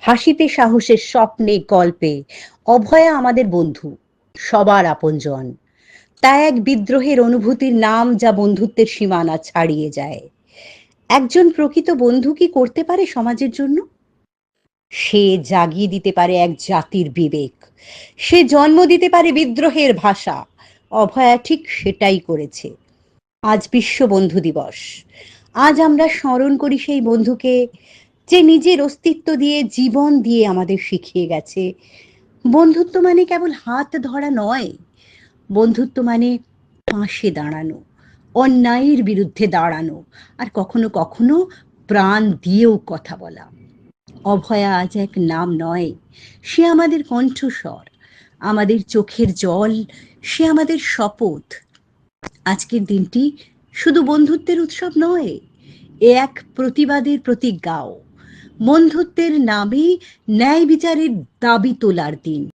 হাসিতে সাহসের স্বপ্নে গল্পে, অভয়া আমাদের বন্ধু, সবার আপনজন। তা এক বিদ্রোহের অনুভূতির নাম যা বন্ধুত্বের সীমানা ছাড়িয়ে যায়। একজন প্রকৃত বন্ধু কি করতে পারে সমাজের জন্য? সে জাগিয়ে দিতে পারে এক জাতির বিবেক। সে জন্ম দিতে পারে বিদ্রোহের ভাষা। অভয়া ঠিক সেটাই করেছে। আজ বিশ্ব বন্ধু দিবস। আজ আমরা স্মরণ করি সেই বন্ধুকে যে নিজের অস্তিত্ব দিয়ে জীবন দিয়ে আমাদের শিখিয়ে গেছে। বন্ধুত্ব মানে কেবল হাত ধরা নয়, বন্ধুত্ব মানে পাশে দাঁড়ানো, অন্যায়ের বিরুদ্ধে দাঁড়ানো, আর কখনো কখনো প্রাণ দিয়েও কথা বলা। অভয়া আজ এক নাম নয়, সে আমাদের কণ্ঠস্বর, আমাদের চোখের জল, সে আমাদের শপথ। আজকের দিনটি শুধু বন্ধুত্বের উৎসব নয়, এ এক প্রতিবাদের প্রতিজ্ঞাও। বন্ধুত্বের নামে ন্যায় বিচারের দাবি তোলার দিন।